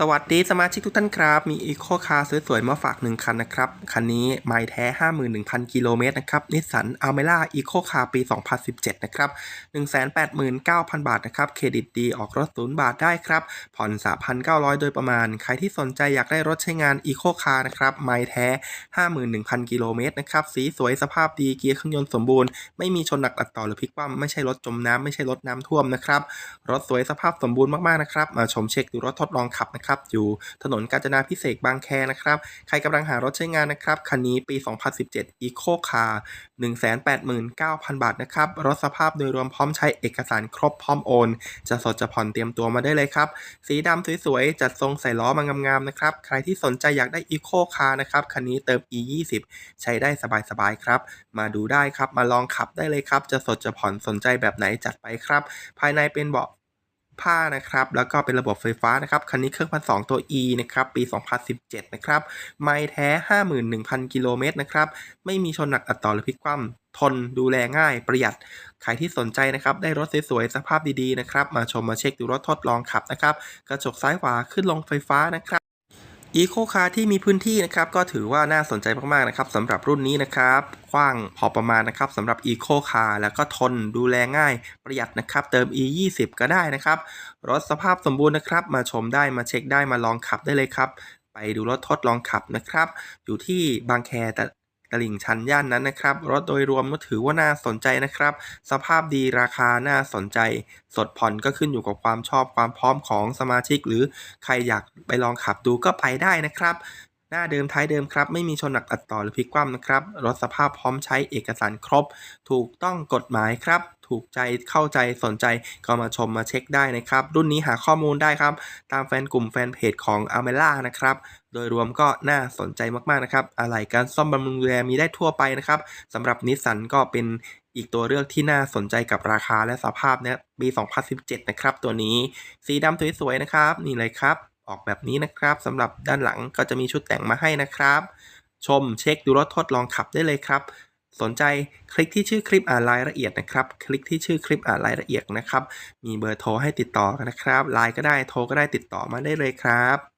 สวัสดีสมาชิกทุกท่านครับ มีอีโคคาร์สวยๆ มาฝาก1คันนะครับ คันนี้ไม่แท้ 51,000 กิโลเมตรนะครับนิสสันอัลเมล่าอีโคคาร์ปี 2017 นะครับ 189,000 บาทนะครับ เครดิตดีออกรถศูนย์บาทได้ครับ ผ่อน 3,900 โดยประมาณ ใครที่สนใจอยากได้รถใช้งานอีโคคาร์นะครับไม่แท้ 51,000 กิโลเมตรนะครับ สีสวยสภาพดีเกียร์เครื่องยนต์สมบูรณ์ ไม่มีชนหนักอัดต่อหรือพลิกคว่ำไม่ใช่รถจมน้ำไม่ใช่รถน้ำท่วมนะครับรถสวยสภาพสมบูรณ์มากๆนะครับมาชมเช็คดูรถทดลองขับนะครับอยู่ถนนกาญจนาพิเศษบางแคนะครับใครกำลังหารถใช้งานนะครับคันนี้ปี 2017 Eco Car 189,000 บาทนะครับรถสภาพโดยรวมพร้อมใช้เอกสารครบพร้อมโอน จะสดจะผ่อนเตรียมตัวมาได้เลยครับ สีดำสวยๆ จัดทรงใส่ล้อมางามๆนะครับใครที่สนใจอยากได้ Eco Car นะครับคันนี้เติม E20 ใช้ได้สบายๆครับ มาดูได้ครับมาลองขับได้เลยครับ จะสดจะผ่อนสนใจแบบไหนจัดไปครับ ภายในเป็นเบาะ ผ้านะครับ แล้วก็เป็นระบบไฟฟ้านะครับ คันนี้เครื่องพันสตัว E นะครับ ปี 2017 นะครับ ไม่แท้ 51,000 กิโลเมตรนะครับ ไม่มีชนหนักอัดต่อหรือพลิกคว่ำทนดูแลง่ายประหยัด ใครที่สนใจนะครับ ได้รถสวยๆ สภาพดีๆ นะครับ มาชมมาเช็คดูรถทดลองขับนะครับ กระจกซ้ายขวาขึ้นลงไฟฟ้านะครับ อีโคคาร์ที่มีพื้นที่นะครับก็ถือว่าน่าสนใจมากๆนะครับสำหรับรุ่นนี้นะครับกว้างพอประมาณนะครับสำหรับอีโคคาร์แล้วก็ทนดูแลง่ายประหยัดนะครับเติม E20 ก็ได้นะครับรถสภาพสมบูรณ์นะครับ มาชมได้มาเช็คได้มาลองขับได้เลยครับ ไปดูรถทดลองขับนะครับ อยู่ที่บางแคแต่ ตลิ่งชันย่านนั้นนะครับ รถโดยรวมก็ถือว่าน่าสนใจนะครับ สภาพดีราคาน่าสนใจ สดผ่อนก็ขึ้นอยู่กับความชอบความพร้อมของสมาชิก หรือใครอยากไปลองขับดูก็ไปได้นะครับ หน้าเดิมท้ายเดิมครับ ไม่มีชนหนักอัดต่อหรือพลิกคว่ำนะครับ รถสภาพพร้อมใช้เอกสารครบ ถูกต้องกฎหมายครับ ถูกใจเข้าใจสนใจก็มาชมมาเช็คได้นะครับ รุ่นนี้หาข้อมูลได้ครับ ตามแฟนกลุ่มแฟนเพจของ a m e l a นะครับโดยรวมก็น่าสนใจมากๆนะครับอะไหล่การซ่อมบำรุงดูแลมีได้ทั่วไปนะครับสำหรับนิสสันก็เป็นอีกตัวเลือกที่น่าสนใจกับราคาและสภาพเนี่ยปี 2017 นะครับ ตัวนี้สีดำสวยๆนะครับ นี่เลยครับ ออกแบบนี้นะครับสำหรับด้านหลังก็จะมีชุดแต่งมาให้นะครับ ชมเช็คดูรถทดลองขับได้เลยครับ สนใจคลิกที่ชื่อคลิปอ่านรายละเอียดนะครับ คลิกที่ชื่อคลิปอ่านรายละเอียดนะครับ มีเบอร์โทรให้ติดต่อกันนะครับไลน์ก็ได้โทรก็ได้ติดต่อมาได้เลยครับ